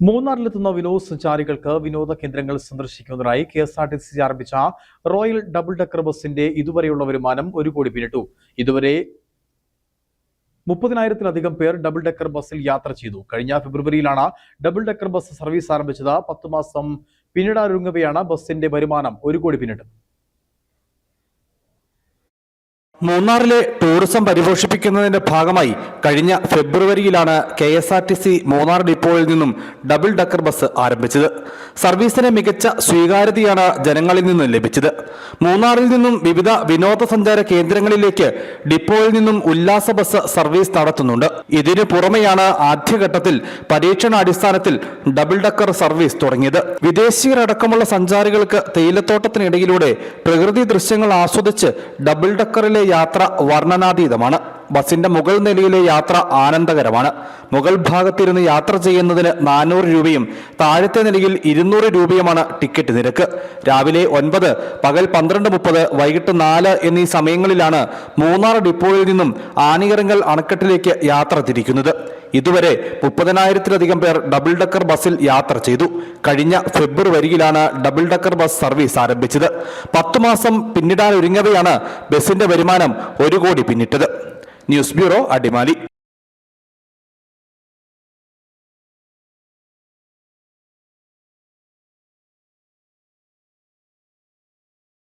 മൂന്നാറിലെത്തുന്ന വിനോദസഞ്ചാരികൾക്ക് വിനോദ കേന്ദ്രങ്ങൾ സന്ദർശിക്കുന്നതിനായി K S R T C ആരംഭിച്ച റോയൽ ഡബിൾ ഡെക്കർ ബസിന്റെ ഇതുവരെയുള്ള വരുമാനം ഒരു കോടി പിന്നിട്ടു. ഇതുവരെ മുപ്പതിനായിരത്തിലധികം പേർ ഡബിൾ ഡെക്കർ ബസ്സിൽ യാത്ര ചെയ്തു. കഴിഞ്ഞ ഫെബ്രുവരിയിലാണ് ഡബിൾ ഡെക്കർ ബസ് സർവീസ് ആരംഭിച്ചത്. പത്ത് മാസം പിന്നിടാനൊരുങ്ങവെയാണ് ബസിന്റെ വരുമാനം ഒരു കോടി പിന്നിട്ടത് മൂന്നാറിലെ ടൂറിസം പരിപോഷിപ്പിക്കുന്നതിന്റെ ഭാഗമായി കഴിഞ്ഞ ഫെബ്രുവരിയിലാണ് K S R T C Munnar ഡിപ്പോയിൽ നിന്നും ഡബിൾ ഡക്കർ ബസ് ആരംഭിച്ചത്. സർവീസിന് മികച്ച സ്വീകാര്യതയാണ് ജനങ്ങളിൽ നിന്നും ലഭിച്ചത്. മൂന്നാറിൽ നിന്നും വിവിധ വിനോദസഞ്ചാര കേന്ദ്രങ്ങളിലേക്ക് ഡിപ്പോയിൽ നിന്നും ഉല്ലാസ ബസ് സർവീസ് നടത്തുന്നുണ്ട്. ഇതിനു പുറമെയാണ് ആദ്യഘട്ടത്തിൽ പരീക്ഷണാടിസ്ഥാനത്തിൽ ഡബിൾ ഡക്കർ സർവീസ് തുടങ്ങിയത്. വിദേശീയരടക്കമുള്ള സഞ്ചാരികൾക്ക് തേയിലത്തോട്ടത്തിനിടയിലൂടെ പ്രകൃതി ദൃശ്യങ്ങൾ ആസ്വദിച്ച് ഡബിൾ ഡക്കറിലെ യാത്ര വർണനാതീതമാണ്. ബസിന്റെ മുകൾ നിലയിലെ യാത്ര ആനന്ദകരമാണ്. മുകൾ ഭാഗത്തിരുന്ന് യാത്ര ചെയ്യുന്നതിന് നാനൂറ് രൂപയും താഴത്തെ നിലയിൽ ഇരുന്നൂറ് രൂപയുമാണ് ടിക്കറ്റ് നിരക്ക്. രാവിലെ ഒൻപത് പകൽ പന്ത്രണ്ട് മുപ്പത് വൈകിട്ട് നാല് എന്നീ സമയങ്ങളിലാണ് മൂന്നാർ ഡിപ്പോയിൽ നിന്നും ആനിയറങ്കൽ അണക്കെട്ടിലേക്ക് യാത്ര തിരിക്കുന്നത്. ഇതുവരെ മുപ്പതിനായിരത്തിലധികം പേർ ഡബിൾ ഡക്കർ ബസ്സിൽ യാത്ര ചെയ്തു. കഴിഞ്ഞ ഫെബ്രുവരിയിലാണ് ഡബിൾ ഡക്കർ ബസ് സർവീസ് ആരംഭിച്ചത്. പത്തു മാസം പിന്നിടാനൊരുങ്ങവെയാണ് ബസിന്റെ വരുമാനം ഒരു കോടി പിന്നിട്ടത്. News bureau Adimali.